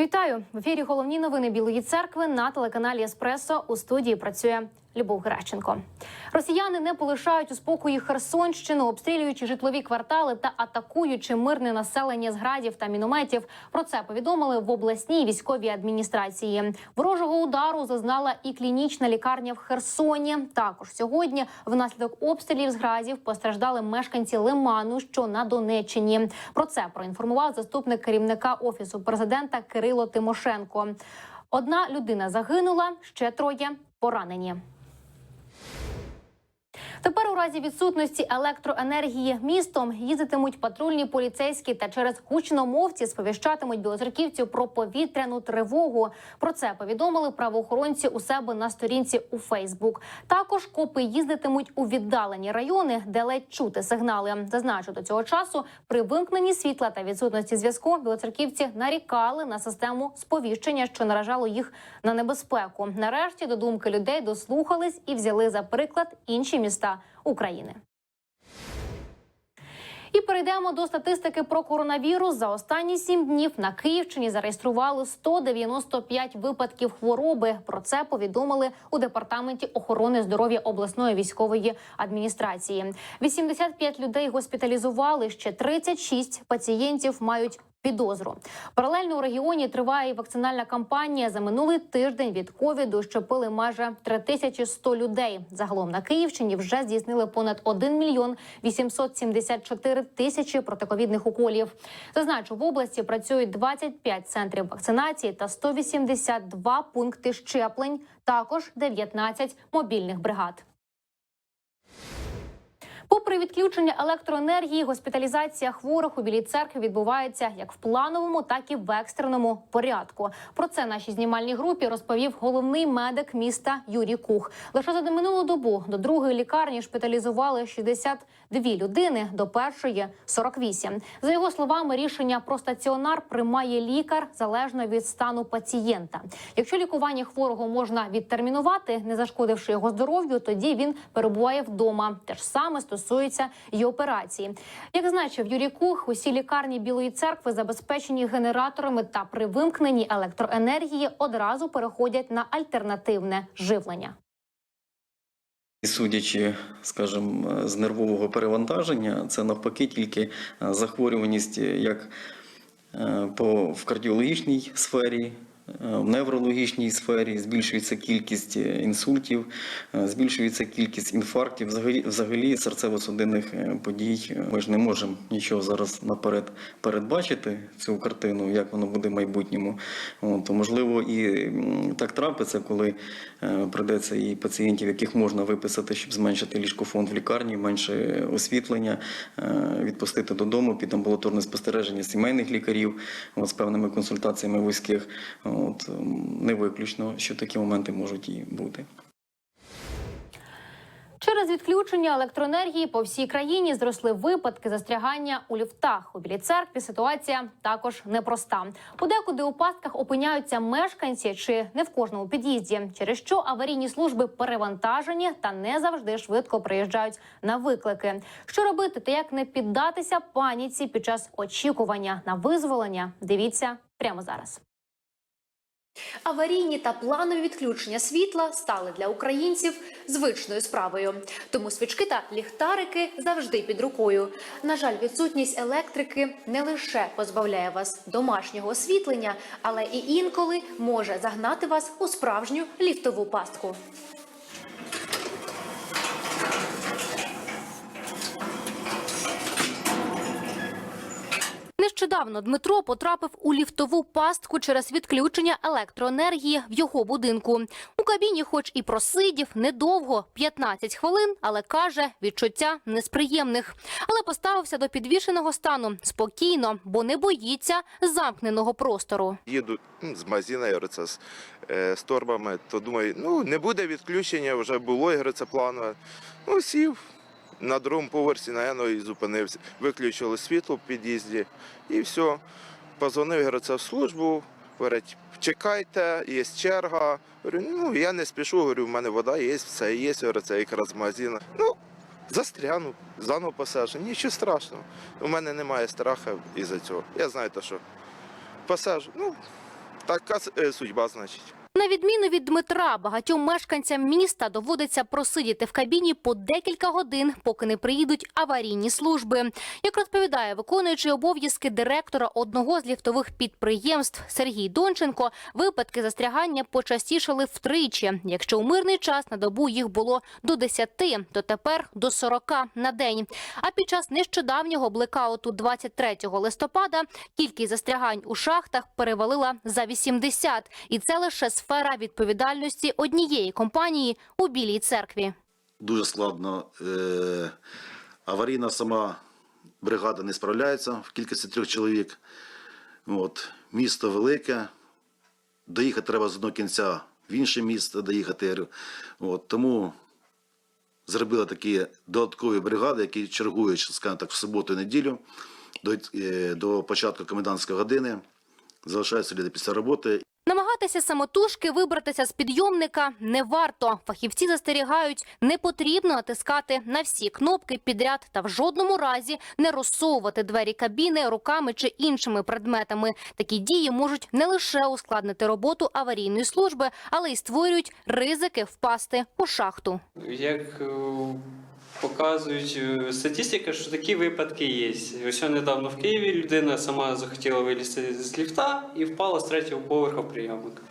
Вітаю в ефірі. Головні новини Білої церкви на телеканалі Еспресо. У студії працює Любов Геращенко. Росіяни не полишають у спокої Херсонщину, обстрілюючи житлові квартали та атакуючи мирне населення з градів та мінометів. Про це повідомили в обласній військовій адміністрації. Ворожого удару зазнала і клінічна лікарня в Херсоні. Також сьогодні, внаслідок обстрілів з градів, постраждали мешканці Лиману, що на Донеччині. Про це проінформував заступник керівника офісу президента Кирило Тимошенко. Одна людина загинула, ще троє поранені. Тепер у разі відсутності електроенергії містом їздитимуть патрульні поліцейські та через гучномовці сповіщатимуть білоцерківців про повітряну тривогу. Про це повідомили правоохоронці у себе на сторінці у Фейсбук. Також копи їздитимуть у віддалені райони, де ледь чути сигнали. Зазначу до цього часу при вимкненні світла та відсутності зв'язку білоцерківці нарікали на систему сповіщення, що наражало їх на небезпеку. Нарешті до думки людей дослухались і взяли за приклад інші міста України. І перейдемо до статистики про коронавірус. За останні сім днів на Київщині зареєстрували 195 випадків хвороби. Про це повідомили у департаменті охорони здоров'я обласної військової адміністрації. 85 людей госпіталізували. Ще 36 пацієнтів мають підозру. Паралельно у регіоні триває вакцинальна кампанія. За минулий тиждень від ковіду щепили майже 3100 людей. Загалом на Київщині вже здійснили понад 1 мільйон 874 тисячі протиковідних уколів. Зазначу, в області працюють 25 центрів вакцинації та 182 пункти щеплень. Також 19 мобільних бригад. Попри відключення електроенергії, госпіталізація хворих у білій церкві відбувається як в плановому, так і в екстреному порядку. Про це нашій знімальній групі розповів головний медик міста Юрій Кух. Лише за минулу добу до другої лікарні шпиталізували 62 людини, до першої 48. За його словами, рішення про стаціонар приймає лікар залежно від стану пацієнта. Якщо лікування хворого можна відтермінувати, не зашкодивши його здоров'ю, тоді він перебуває вдома. Те ж саме стосується і операції. Як зазначив Юрій Кух, усі лікарні Білої церкви забезпечені генераторами та при вимкненні електроенергії одразу переходять на альтернативне живлення. І судячи, скажімо, з нервового перевантаження, це навпаки тільки е, захворюваність як е, по в кардіологічній сфері. Е, В неврологічній сфері збільшується кількість е, інсультів, е, збільшується кількість інфарктів, взагалі, серцево-судинних подій. Ми ж не можемо нічого зараз наперед передбачити цю картину, як воно буде в майбутньому. То, можливо, і так трапиться, коли прийдеться і пацієнтів, яких можна виписати, щоб зменшити ліжкофонд в лікарні, менше освітлення, відпустити додому під амбулаторне спостереження сімейних лікарів з певними консультаціями вузьких. От, не виключно, що такі моменти можуть і бути. Через відключення електроенергії по всій країні зросли випадки застрягання у ліфтах. У білій церкві ситуація також непроста. Подекуди у пастках опиняються мешканці чи не в кожному під'їзді, через що аварійні служби перевантажені та не завжди швидко приїжджають на виклики. Що робити та як не піддатися паніці під час очікування на визволення? Дивіться прямо зараз. Аварійні та планові відключення світла стали для українців звичною справою. Тому свічки та ліхтарики завжди під рукою. На жаль, відсутність електрики не лише позбавляє вас домашнього освітлення, але і інколи може загнати вас у справжню ліфтову пастку. Нещодавно Дмитро потрапив у ліфтову пастку через відключення електроенергії в його будинку. У кабіні, хоч і просидів недовго 15 хвилин, але каже, відчуття не з приємних. Але поставився до підвішеного стану спокійно, бо не боїться замкненого простору. їду з магазина, я говорю, це з, е, з торбами, то думаю, ну не буде відключення, вже було, я говорю, це планове. Ну, сів на другому поверсі, наверно, і зупинився. Виключили світло в під'їзді і все. Позвонив, в службу. Говорять, чекайте, є черга. Говорю, ну я не спішу, говорю, в мене вода є, все є, говорю, це якраз магазин. Ну, застряну, заново посажу. Нічого страшного. У мене немає страху із-за цього. Я знаю, те, що посажу. Ну, така е, судьба, значить. На відміну від Дмитра, багатьом мешканцям міста доводиться просидіти в кабіні по декілька годин, поки не приїдуть аварійні служби. Як розповідає виконуючий обов'язки директора одного з ліфтових підприємств Сергій Донченко, випадки застрягання почастішали втричі. Якщо у мирний час на добу їх було до 10, то тепер до 40 на день. А під час нещодавнього блекауту 23 листопада кількість застрягань у шахтах перевалила за 80. І це лише сфера відповідальності однієї компанії у Білій церкві. дуже складно. Е, аварійна сама бригада не справляється в кількості трьох чоловік. От. Місто велике. Доїхати треба з одного кінця в інше місто доїхати. От. Тому зробили такі додаткові бригади, які чергують, скажімо так, в суботу і неділю до, е, до початку комендантської години. Залишаються люди після роботи Намагатися самотужки вибратися з підйомника не варто. Фахівці застерігають, не потрібно натискати на всі кнопки підряд та в жодному разі не розсовувати двері кабіни руками чи іншими предметами. Такі дії можуть не лише ускладнити роботу аварійної служби, але й створюють ризики впасти у шахту. Як е, показують е, статистика, що такі випадки є. Ось недавно в Києві людина сама захотіла вилізти з ліфта і впала з третього поверху прийомника.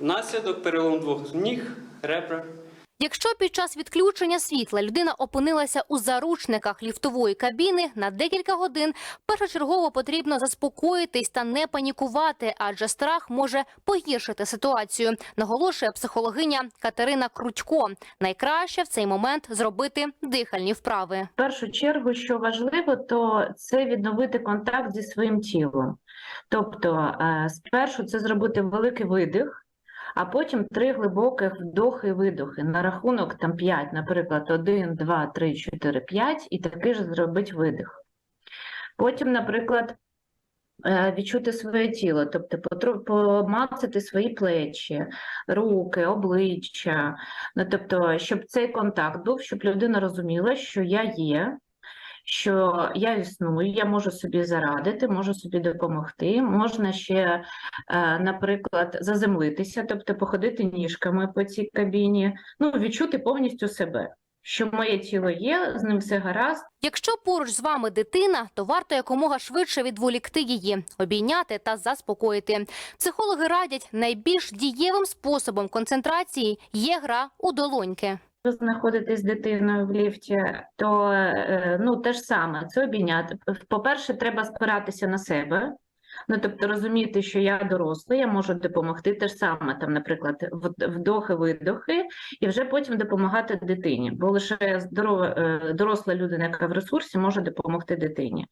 Внаслідок перелом двох ніг, ребра. Якщо під час відключення світла людина опинилася у заручниках ліфтової кабіни на декілька годин, першочергово потрібно заспокоїтись та не панікувати, адже страх може погіршити ситуацію. Наголошує психологиня Катерина Крутько. Найкраще в цей момент зробити дихальні вправи. В першу чергу, що важливо, то це відновити контакт зі своїм тілом. Тобто, е, спершу це зробити великий видих, а потім три глибоких вдохи і видохи. На рахунок там 5, наприклад, 1, 2, 3, 4, 5, і такий ж зробити видих. Потім, наприклад, е, відчути своє тіло, тобто помацати свої плечі, руки, обличчя. Ну, тобто, щоб цей контакт був, щоб людина розуміла, що я є, що я існую, я можу собі зарадити, можу собі допомогти. Можна ще, е, наприклад, заземлитися, тобто походити ніжками по цій кабіні, ну, відчути повністю себе, що моє тіло є, з ним все гаразд. Якщо поруч з вами дитина, то варто якомога швидше відволікти її, обійняти та заспокоїти. Психологи радять найбільш дієвим способом концентрації є гра у долоньки. Ви знаходитесь з дитиною в ліфті, то е, ну те ж саме це обійняти. По-перше, треба спиратися на себе. Ну, тобто розуміти, що я дорослий, я можу допомогти те ж саме, там, наприклад, вдохи, видохи, і вже потім допомагати дитині. Бо лише здорова е, доросла людина, яка в ресурсі, може допомогти дитині.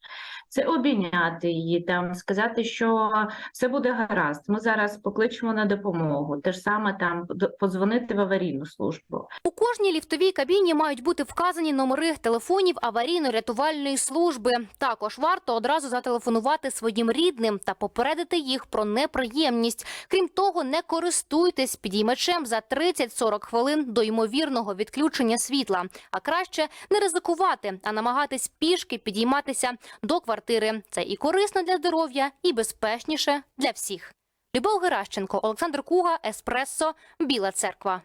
Це обійняти її, там сказати, що все буде гаразд. Ми зараз покличемо на допомогу. Те ж саме там подзвонити в аварійну службу. У кожній ліфтовій кабіні мають бути вказані номери телефонів аварійно-рятувальної служби. Також варто одразу зателефонувати своїм рідним та попередити їх про неприємність. Крім того, не користуйтесь підіймачем за 30-40 хвилин до ймовірного відключення світла. А краще не ризикувати, а намагатись пішки підійматися до квартири. Це і корисно для здоров'я, і безпечніше для всіх. Любов Геращенко, Олександр Куга, Еспресо, Біла Церква.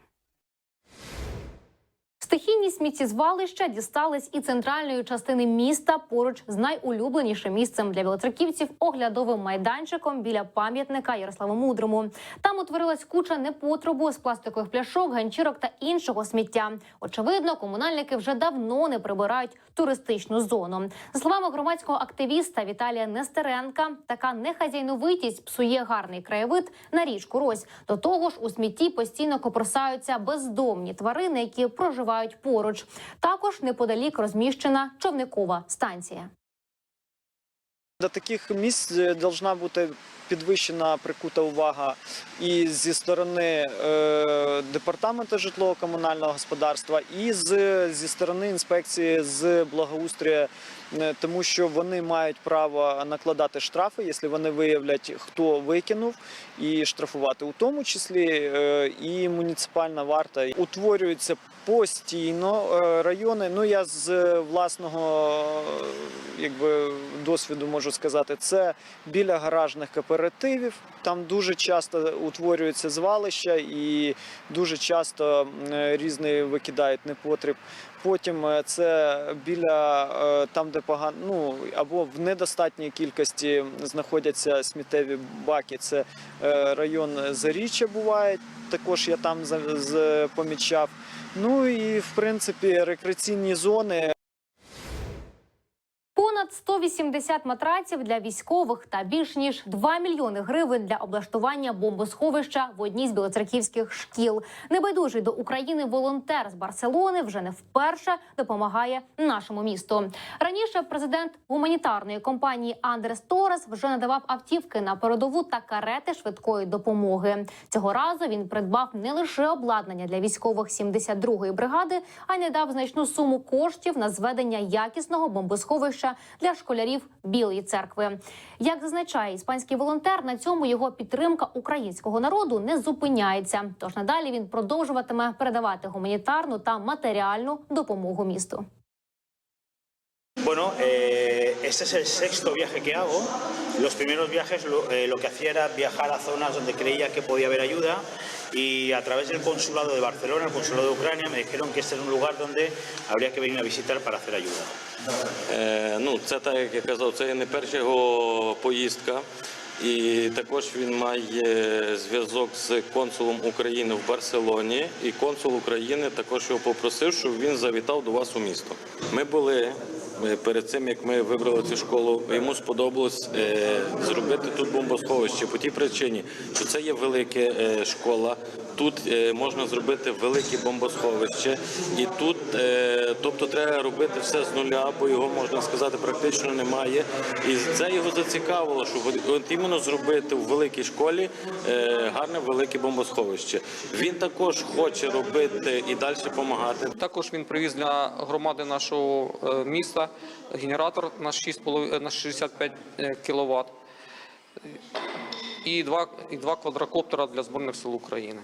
Стихійні сміттєзвалища дістались і центральної частини міста поруч з найулюбленішим місцем для білоцерківців оглядовим майданчиком біля пам'ятника Ярославу Мудрому. Там утворилась куча непотребу з пластикових пляшок, ганчірок та іншого сміття. Очевидно, комунальники вже давно не прибирають туристичну зону. За словами громадського активіста Віталія Нестеренка, така нехазяйновитість псує гарний краєвид на річку Рось. До того ж, у смітті постійно копросаються бездомні тварини, які проживають поруч. Також неподалік розміщена човникова станція. До таких місць повинна бути підвищена прикута увага і зі сторони е, департаменту житлово-комунального господарства, і з, зі сторони інспекції з благоустрою е, тому що вони мають право накладати штрафи, якщо вони виявлять, хто викинув, і штрафувати, у тому числі е, і муніципальна варта. Утворюються постійно е, райони. Ну я з е, власного е, якби досвіду можу сказати, це біля гаражних кооперативів. Там дуже часто утворюються звалища і дуже часто е, різні викидають непотріб. Потім е, це біля е, там, де погано, ну або в недостатній кількості знаходяться сміттєві баки. Це е, район Заріччя буває. Також я там помічав. Ну і в принципі рекреаційні зони Понад 180 матраців для військових та більш ніж 2 мільйони гривень для облаштування бомбосховища в одній з білоцерківських шкіл. Небайдужий до України волонтер з Барселони вже не вперше допомагає нашому місту. Раніше президент гуманітарної компанії Андрес Торес вже надавав автівки на передову та карети швидкої допомоги. Цього разу він придбав не лише обладнання для військових 72-ї бригади, а й не дав значну суму коштів на зведення якісного бомбосховища для школярів Білої церкви. Як зазначає іспанський волонтер, на цьому його підтримка українського народу не зупиняється. Тож надалі він продовжуватиме передавати гуманітарну та матеріальну допомогу місту. Bueno, eh, este es el sexto viaje que hago. Los primeros viajes lo, eh, lo que hacía era viajar a zonas donde creía que podía haber ayuda y a través del consulado de Barcelona, el consulado de Ucrania, me dijeron que este era un lugar donde habría que venir a visitar para hacer ayuda. Е, ну, це так, як я казав, це є не перша його поїздка. І також він має зв'язок з консулом України в Барселоні. І консул України також його попросив, щоб він завітав до вас у місто. Ми були е, перед цим, як ми вибрали цю школу. Йому сподобалось е, зробити тут бомбосховище по тій причині, що це є велика е, школа. Тут е, можна зробити велике бомбосховище, і тут, е, тобто, треба робити все з нуля, бо його можна сказати практично немає. І це його зацікавило, щоб от, іменно зробити в великій школі е, гарне велике бомбосховище. Він також хоче робити і далі допомагати. Також він привіз для громади нашого міста генератор на 6,5 на 65 кВт і два, і два квадрокоптера для Збройних сил України.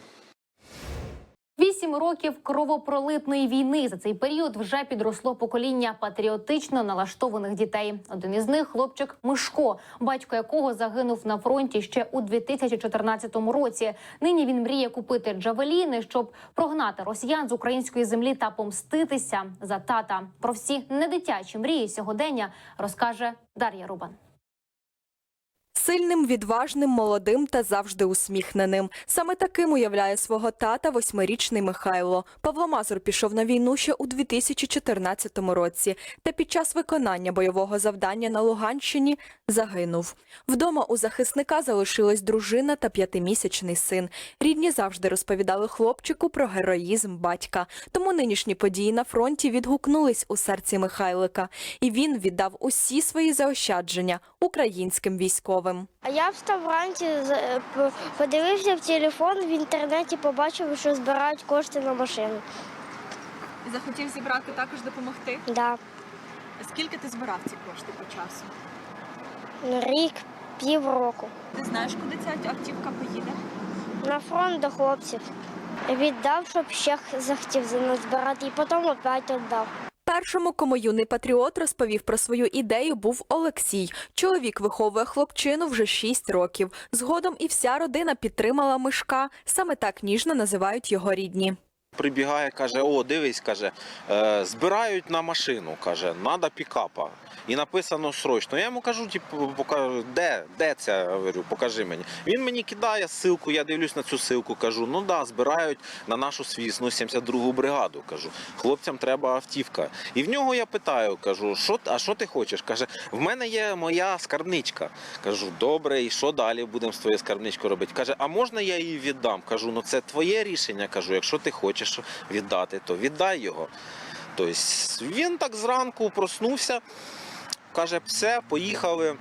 Вісім років кровопролитної війни за цей період вже підросло покоління патріотично налаштованих дітей. Один із них хлопчик Мишко, батько якого загинув на фронті ще у 2014 році. Нині він мріє купити джавеліни, щоб прогнати росіян з української землі та помститися за тата. Про всі недитячі мрії сьогодення розкаже Дар'я Рубан. Сильним, відважним, молодим та завжди усміхненим. Саме таким уявляє свого тата восьмирічний Михайло. Павло Мазур пішов на війну ще у 2014 році, та під час виконання бойового завдання на Луганщині загинув. Вдома у захисника залишилась дружина та п'ятимісячний син. Рідні завжди розповідали хлопчику про героїзм батька. Тому нинішні події на фронті відгукнулись у серці Михайлика, і він віддав усі свої заощадження українським військовим. А я встав вранці, е, подивився в телефон, в інтернеті побачив, що збирають кошти на машину. Захотів зібрати також допомогти. Да. Скільки ти збирав ці кошти по часу? Рік, півроку. Ти знаєш, куди ця автівка поїде? На фронт до хлопців. Віддав, щоб ще захотів за нас збирати, і потім опять віддав. Першому, кому юний патріот розповів про свою ідею, був Олексій. Чоловік виховує хлопчину вже 6 років. Згодом і вся родина підтримала мишка. Саме так ніжно називають його рідні. Прибігає, каже: О, дивись, каже, е, збирають на машину, каже, треба пікапа. І написано срочно. Я йому кажу, типу, покажу, де, де це? Говорю, покажи мені. Він мені кидає ссылку, я дивлюсь на цю ссылку, кажу, ну да, збирають на нашу свісну 72-гу бригаду. Кажу, хлопцям треба автівка. І в нього я питаю, кажу, що, а що ти хочеш? Каже, в мене є моя скарбничка. Кажу, добре, і що далі будемо з твоєю скарбничкою робити? Каже, а можна я її віддам? Кажу, ну це твоє рішення. Кажу, якщо ти хочеш віддати, то віддай його. Тобто він так зранку проснувся, каже, все, поїхали.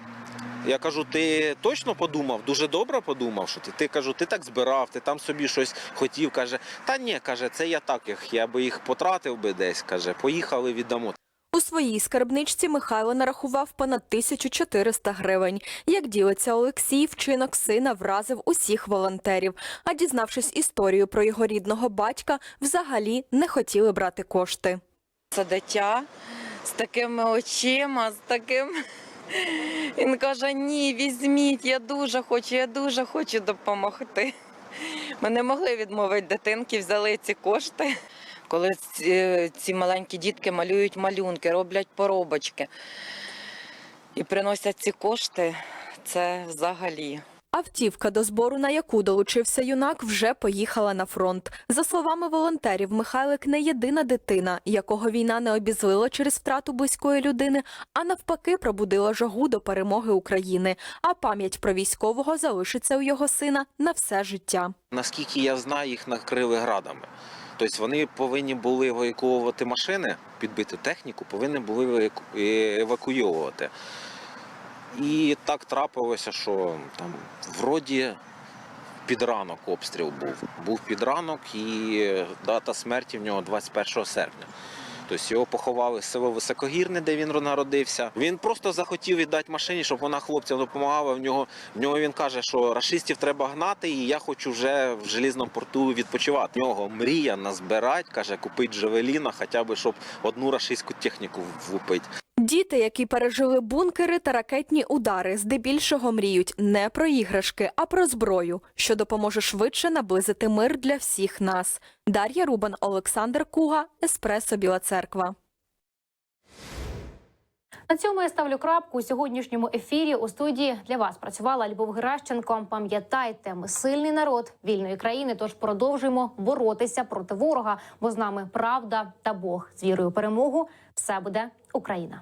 Я кажу, ти точно подумав, дуже добре подумав, що ти. Ти кажу, ти так збирав, ти там собі щось хотів. Каже, та ні, каже, це я так, я би їх потратив би десь. Каже, поїхали, віддамо. У своїй скарбничці Михайло нарахував понад 1400 гривень. Як ділиться Олексій, вчинок сина вразив усіх волонтерів. А дізнавшись історію про його рідного батька, взагалі не хотіли брати кошти. Це дитя з такими очима, з таким. Він каже: ні, візьміть, я дуже хочу, я дуже хочу допомогти. Ми не могли відмовити дитинки, взяли ці кошти. Коли ці, ці маленькі дітки малюють малюнки, роблять поробочки і приносять ці кошти, це взагалі. Автівка до збору, на яку долучився юнак, вже поїхала на фронт. За словами волонтерів, Михайлик не єдина дитина, якого війна не обізлила через втрату близької людини, а навпаки пробудила жагу до перемоги України. А пам'ять про військового залишиться у його сина на все життя. Наскільки я знаю, їх накрили градами. Тобто вони повинні були евакуювати машини, підбити техніку, повинні були еваку- е. І так трапилося, що там вроді під ранок обстріл був. Був під ранок і дата смерті в нього 21 серпня. Тобто його поховали в село Високогірне, де він народився. Він просто захотів віддати машині, щоб вона хлопцям допомагала. В нього, в нього він каже, що рашистів треба гнати, і я хочу вже в желізному порту відпочивати. В нього мрія назбирати, каже, купити Джавеліна, хоча б щоб одну рашистську техніку влупити. Діти, які пережили бункери та ракетні удари, здебільшого мріють не про іграшки, а про зброю, що допоможе швидше наблизити мир для всіх нас. Дар'я Рубан, Олександр Куга, Еспресо Біла Церква. На цьому я ставлю крапку у сьогоднішньому ефірі. У студії для вас працювала Любов Геращенко. Пам'ятайте, ми сильний народ вільної країни. Тож продовжуємо боротися проти ворога, бо з нами правда та Бог з вірою перемогу. Все буде Україна.